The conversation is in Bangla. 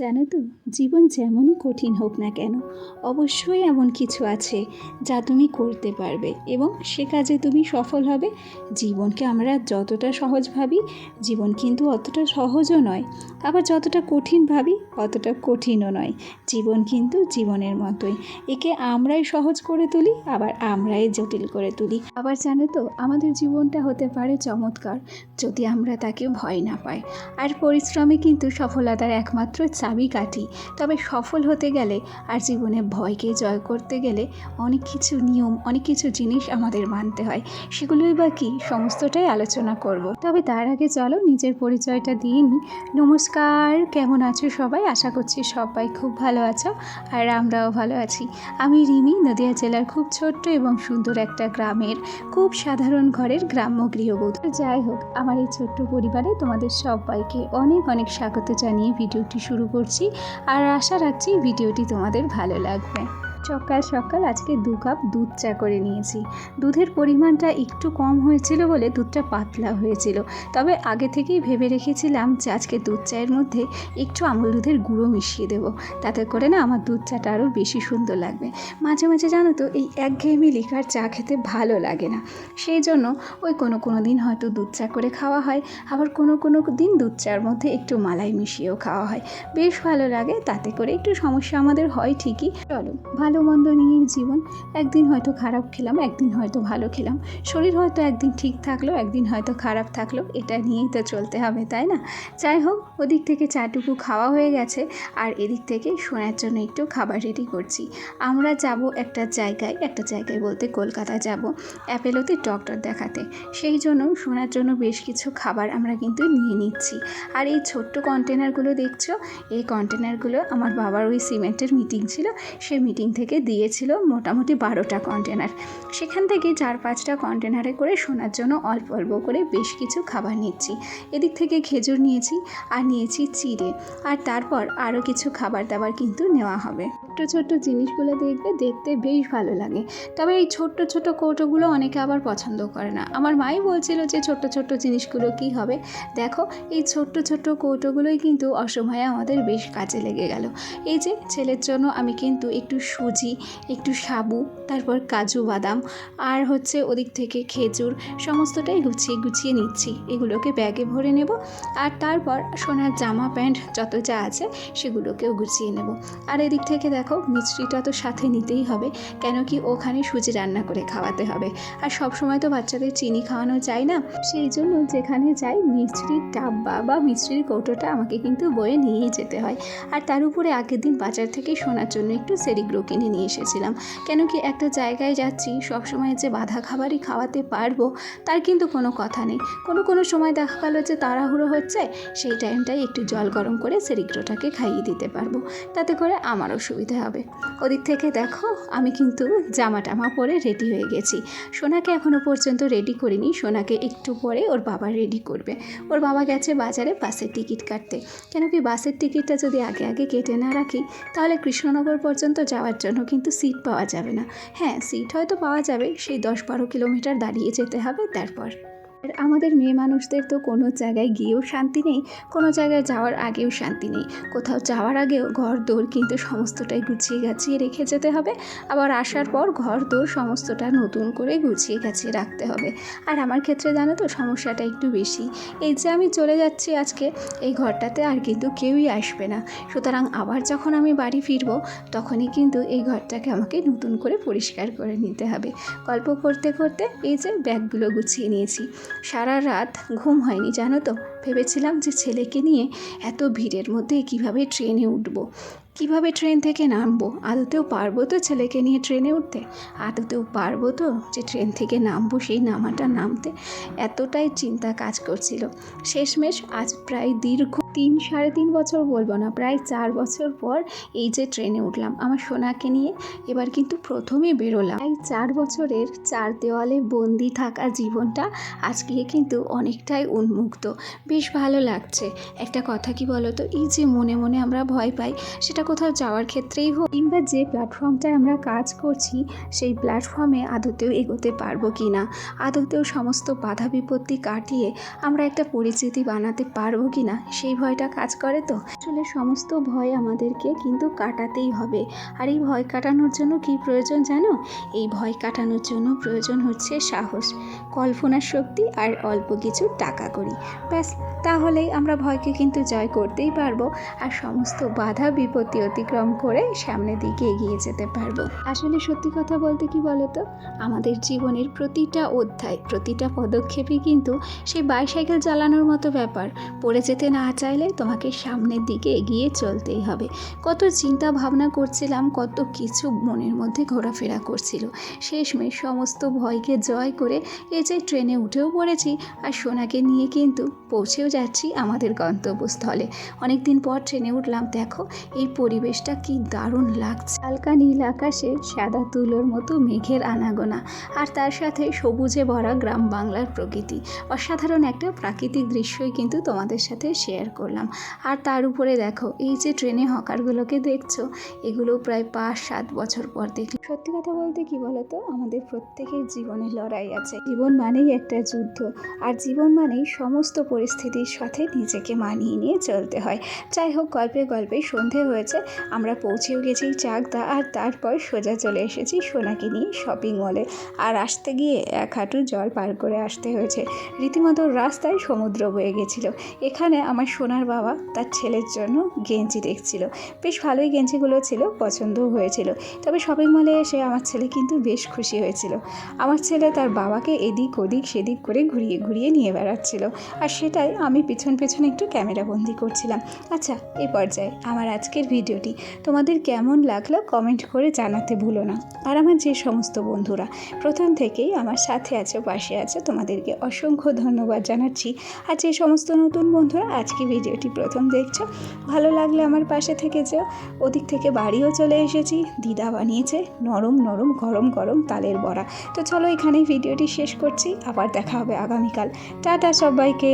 জানো তো, জীবন যেমনই কঠিন হোক না কেন, অবশ্যই এমন কিছু আছে যা তুমি করতে পারবে এবং সে কাজে তুমি সফল হবে। জীবনকে আমরা যতটা সহজ ভাবি, জীবন কিন্তু অতটা সহজও নয়। আবার যতটা কঠিন ভাবি, অতটা কঠিনও নয়। জীবন কিন্তু জীবনের মতোই। একে আমরাই সহজ করে তুলি, আবার আমরাই জটিল করে তুলি। আবার জানো তো, আমাদের জীবনটা হতে পারে চমৎকার, যদি আমরা তাকে ভয় না পাই। আর পরিশ্রমে কিন্তু সফলতার একমাত্র চাবিকাঠি তবে সফল হতে গেলে আর জীবনে ভয়কে জয় করতে গেলে অনেক কিছু নিয়ম, অনেক কিছু জিনিস আমাদের মানতে হয়। সেগুলোই বা কি? সমস্তটাই আলোচনা করব। তবে তার আগে চলো নিজের পরিচয়টা দিয়ে নিই। নমস্কার, কেমন আছো সবাই? আশা করছি সবাই খুব ভালো আছো আর আমরাও ভালো আছি। আমি রিমি, নদিয়া জেলার খুব ছোট্ট এবং সুন্দর একটা গ্রামের, খুব সাধারণ ঘরের গ্রাম্য গৃহবধূ। যাই হোক, আমার এই ছোট্ট পরিবারে তোমাদের সবাইকে অনেক অনেক স্বাগত জানিয়ে ভিডিওটি শুরু করছি আর আশা রাখছি ভিডিওটি তোমাদের ভালো লাগবে। সকাল সকাল আজকে দু কাপ দুধ চা করে নিয়েছি। দুধের পরিমাণটা একটু কম হয়েছিল বলে দুধটা পাতলা হয়েছিল। তবে আগে থেকেই ভেবে রেখেছিলাম যে আজকে দুধ চায়ের মধ্যে একটু আমুল দুধের গুঁড়ো মিশিয়ে দেবো। তাতে করে না আমার দুধ চাটা আরও বেশি সুন্দর লাগবে। মাঝে মাঝে জানো তো, এই একঘেয়েমি লিকার চা খেতে ভালো লাগে না। সেই জন্য ওই কোনো কোনো দিন হয়তো দুধ চা করে খাওয়া হয়, আবার কোনো কোনো দিন দুধ চার মধ্যে একটু মালাই মিশিয়েও খাওয়া হয়। বেশ ভালো লাগে, তাতে করে একটু সমস্যা আমাদের হয় ঠিকই। চলো, ভালো মন্দ নিয়েই জীবন, একদিন হয়তো খারাপ খেলাম, একদিন হয়তো ভালো খেলাম। শরীর হয়তো একদিন ঠিক থাকল, একদিন হয়তো খারাপ থাকল, এটা নিয়েই তো চলতে হবে, তাই না? যাই হোক, ওদিক থেকে চাটুকু খাওয়া হয়ে গেছে, আর এদিক থেকে শোনার জন্য একটু খাবার রেডি করছি। আমরা যাব একটা জায়গায় একটা জায়গায় বলতে কলকাতা যাব, অ্যাপেলোতে ডক্টর দেখাতে। সেই জন্য শোনার জন্য বেশ কিছু খাবার আমরা কিন্তু নিয়ে নিচ্ছি। আর এই ছোট্ট কন্টেনারগুলো দেখছ? এই কন্টেনারগুলো আমার বাবার ওই সিমেন্টের মিটিং ছিল, সেই মিটিং থেকে দিয়েছিল মোটামুটি বারোটা কন্টেনার সেখান থেকে চার পাঁচটা কন্টেনারে করে শোনার জন্য অল্প অল্প করে বেশ কিছু খাবার নিচ্ছি। এদিক থেকে খেজুর নিয়েছি আর নিয়েছি চিড়ে। আর তারপর আরও কিছু খাবার দাবার কিন্তু নেওয়া হবে। ছোট্ট ছোট্ট জিনিসগুলো দেখবে, দেখতে বেশ ভালো লাগে। তবে এই ছোট্ট ছোট্ট কৌটোগুলো অনেকে আবার পছন্দ করে না। আমার মাই বলছিল যে, ছোট্ট ছোট্ট জিনিসগুলো কি হবে? দেখো, এই ছোট্ট ছোট্ট কৌটোগুলোই কিন্তু অসময়ে আমাদের বেশ কাজে লেগে গেল। এই যে, ছেলের জন্য আমি কিন্তু একটু সুজি, একটু সাবু, তারপর কাজু বাদাম, আর হচ্ছে ওদিক থেকে খেজুর, সমস্তটাই গুছিয়ে গুছিয়ে নিচ্ছি। এগুলোকে ব্যাগে ভরে নেব, আর তারপর সোনার জামা প্যান্ট যত যা আছে সেগুলোকেও গুছিয়ে নেব। আর এদিক থেকে দেখো মিষ্টিটা তো সাথে নিতেই হবে। কেন কি ওখানে সুজি রান্না করে খাওয়াতে হবে। আর সব সময় তো বাচ্চাদের চিনি খাওয়ানো যায় না। সেই জন্য যেখানে যাই মিষ্টির ডাব্বা বা মিষ্টির কৌটোটা আমাকে কিন্তু বয়ে নিয়েই যেতে হয়। আর তার উপরে আগের দিন বাজার থেকে শোনার জন্য একটু সেরিগ্রো কিনে নিয়ে এসেছিলাম। কেন কি একটা জায়গায় যাচ্ছি সব সময় যে বাধা খাবারই খাওয়াতে পারব, তার কিন্তু কোনো কথা নেই। কোনো কোনো সময় দেখা গেল যে তাড়াহুড়ো হচ্ছে, সেই টাইমটাই একটু জল গরম করে সেরিগ্রোটাকে খাইয়ে দিতে পারব। তাতে করে আমারও সুবিধা হবে। ওদিক থেকে দেখো, আমি কিন্তু জামা টামা পরে রেডি হয়ে গেছি। সোনাকে এখনও পর্যন্ত রেডি করিনি। সোনাকে একটু পরে ওর বাবা রেডি করবে। ওর বাবা গেছে বাজারে বাসের টিকিট কাটতে। কেন কি বাসের টিকিটটা যদি আগে আগে কেটে না রাখি, তাহলে কৃষ্ণনগর পর্যন্ত যাওয়ার জন্য কিন্তু সিট পাওয়া যাবে না। হ্যাঁ সিট হয়তো পাওয়া যাবে, সেই দশ বারো কিলোমিটার দাঁড়িয়ে যেতে হবে, তারপর। আর আমাদের মেয়ে মানুষদের তো কোনো জায়গায় গিয়েও শান্তি নেই, কোনো জায়গায় যাওয়ার আগেও শান্তি নেই। কোথাও যাওয়ার আগেও ঘর দৌড় কিন্তু সমস্তটাই গুছিয়ে গাছিয়ে রেখে যেতে হবে। আবার আসার পর ঘর দৌড় সমস্তটা নতুন করে গুছিয়ে গাছিয়ে রাখতে হবে। আর আমার ক্ষেত্রে জানো তো সমস্যাটা একটু বেশি। এই যে আমি চলে যাচ্ছি আজকে, এই ঘরটাতে আর কিন্তু কেউই আসবে না। সুতরাং আবার যখন আমি বাড়ি ফিরবো, তখনই কিন্তু এই ঘরটাকে আমাকে নতুন করে পরিষ্কার করে নিতে হবে। গল্প করতে করতে এই যে ব্যাগগুলো গুছিয়ে নিয়েছি। সারা রাত ঘুম হয়নি, জানো তো? ভেবেছিলাম যে ছেলেকে নিয়ে এত ভিড়ের মধ্যে কীভাবে ট্রেনে উঠবো। কীভাবে ট্রেন থেকে নামবো? আদতেও পারব তো ছেলেকে নিয়ে ট্রেনে উঠতে? আদতেও পারব তো যে ট্রেন থেকে নামবো সেই নামাটা নামতে? এতটাই চিন্তা কাজ করছিল। শেষমেশ আজ প্রায় দীর্ঘ তিন সাড়ে তিন বছর বলব না, প্রায় চার বছর পর এই যে ট্রেনে উঠলাম। আমার সোনাকে নিয়ে এবার কিন্তু প্রথমে বেরোলাম। এই চার বছরের চার দেওয়ালে বন্দি থাকা জীবনটা আজকে কিন্তু অনেকটাই উন্মুক্ত। বেশ ভালো লাগছে। একটা কথা কি বলো তো এই যে মনে মনে আমরা ভয় পাই, সেটা কোথাও যাওয়ার ক্ষেত্রেই হোক, কিংবা যে প্ল্যাটফর্মটায় আমরা কাজ করছি, সেই প্ল্যাটফর্মে আদতেও এগোতে পারব কি না আদতেও সমস্ত বাধা বিপত্তি কাটিয়ে আমরা একটা পরিচিতি বানাতে পারব কি না সেই ভয়টা কাজ করে তো? আসলে সমস্ত ভয় আমাদেরকে কিন্তু কাটাতেই হবে। আর এই ভয় কাটানোর জন্য কি প্রয়োজন জানো? এই ভয় কাটানোর জন্য প্রয়োজন হচ্ছে সাহস, কল্পনার শক্তি আর অল্প কিছু টাকা করি ব্যাস, তাহলেই আমরা ভয়কে কিন্তু জয় করতেই পারব। আর সমস্ত বাধা বিপত্তি অতিক্রম করে সামনের দিকে এগিয়ে যেতে পারব। আসলে সত্যি কথা বলতে কি বলতো? আমাদের জীবনের প্রতিটা অধ্যায়, প্রতিটা পদক্ষেপই কিন্তু সেই বাইসাইকেল চালানোর মতো ব্যাপার। পড়ে যেতে না চাইলে তোমাকে সামনের দিকে এগিয়ে চলতেই হবে। কত চিন্তা ভাবনা করছিলাম, কত কিছু মনের মধ্যে ঘোরাফেরা করছিল। শেষমেশ সমস্ত ভয়কে জয় করে এই যে ট্রেনে উঠেও পড়েছি আর সোনাকে নিয়ে কিন্তু পৌঁছেও যাচ্ছি আমাদের গন্তব্যস্থলে। অনেক দিন পর ট্রেনে উঠলাম, দেখো, এই পরিবেশটা কি দারুণ লাগছে। হালকা নীল আকাশে সাদা তুলোর মতো মেঘের আনাগোনা আর তার সাথে সবুজে ভরা গ্রাম বাংলার প্রকৃতি। অসাধারণ একটা প্রাকৃতিক দৃশ্যই কিন্তু তোমাদের সাথে শেয়ার করলাম। আর তার উপরে দেখো, এই যে ট্রেনে হকারগুলোকে দেখছ, এগুলো প্রায় পাঁচ, সাত বছর পর দেখি সত্যি কথা বলতে কি বলতো? আমাদের প্রত্যেকের জীবনে লড়াই আছে। জীবন মানেই একটা যুদ্ধ আর জীবন মানেই সমস্ত পরিস্থিতির সাথে নিজেকে মানিয়ে নিয়ে চলতে হয়। যাই হোক, গল্পে গল্পে সন্ধে হয়েছে। আমরা পৌঁছেও গেছি চাকদা আর তারপর সোজা চলে এসেছি সোনাকে নিয়ে শপিং মলে আর আসতে গিয়ে এক হাঁটু জল পার করে আসতে হয়েছে। রীতিমতো রাস্তায় সমুদ্র বয়ে গেছিল। এখানে আমার সোনার বাবা তার ছেলের জন্য গেঞ্জি দেখছিল। বেশ ভালোই গেঞ্জিগুলো ছিল, পছন্দও হয়েছিল। তবে শপিং মলে এসে আমার ছেলে কিন্তু বেশ খুশি হয়েছিল। আমার ছেলে তার বাবাকে এদিক ওদিক সেদিক করে ঘুরিয়ে ঘুরিয়ে নিয়ে বেড়াচ্ছিল। আর সেটাই আমি পিছন পেছনে একটু ক্যামেরা বন্দি করছিলাম। আচ্ছা এই পর্যায়ে আমার আজকের ভিডিওটি। তোমাদের কেমন লাগল কমেন্ট করে জানাতে ভুলো না। আর আমার যে সমস্ত বন্ধুরা, প্রথম থেকেই আমার সাথে আছে, পাশে আছে, তোমাদেরকে অসংখ্য ধন্যবাদ জানাচ্ছি। আর যে সমস্ত নতুন বন্ধুরা, আজকে ভিডিওটি প্রথম দেখছ, ভালো লাগলে আমার পাশে থেকে যেও। ওদিক থেকে বাড়িও চলে এসেছি, দিদা বানিয়েছে নরম নরম গরম গরম তালের বড়া। তো চলো এখানেই ভিডিওটি শেষ করছি, আবার দেখা হবে আগামীকাল। টাটা সবাইকে।